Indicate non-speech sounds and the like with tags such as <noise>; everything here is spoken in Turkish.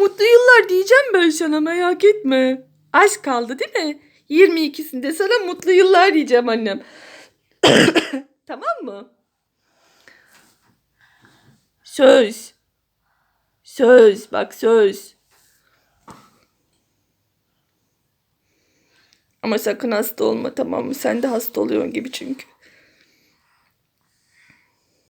mutlu yıllar diyeceğim ben sana merak etme. Aşk kaldı değil mi? 22'sinde sana mutlu yıllar diyeceğim annem. <coughs> tamam mı? Söz. Söz bak söz. Ama sakın hasta olma tamam mı? Sen de hasta oluyorsun gibi çünkü.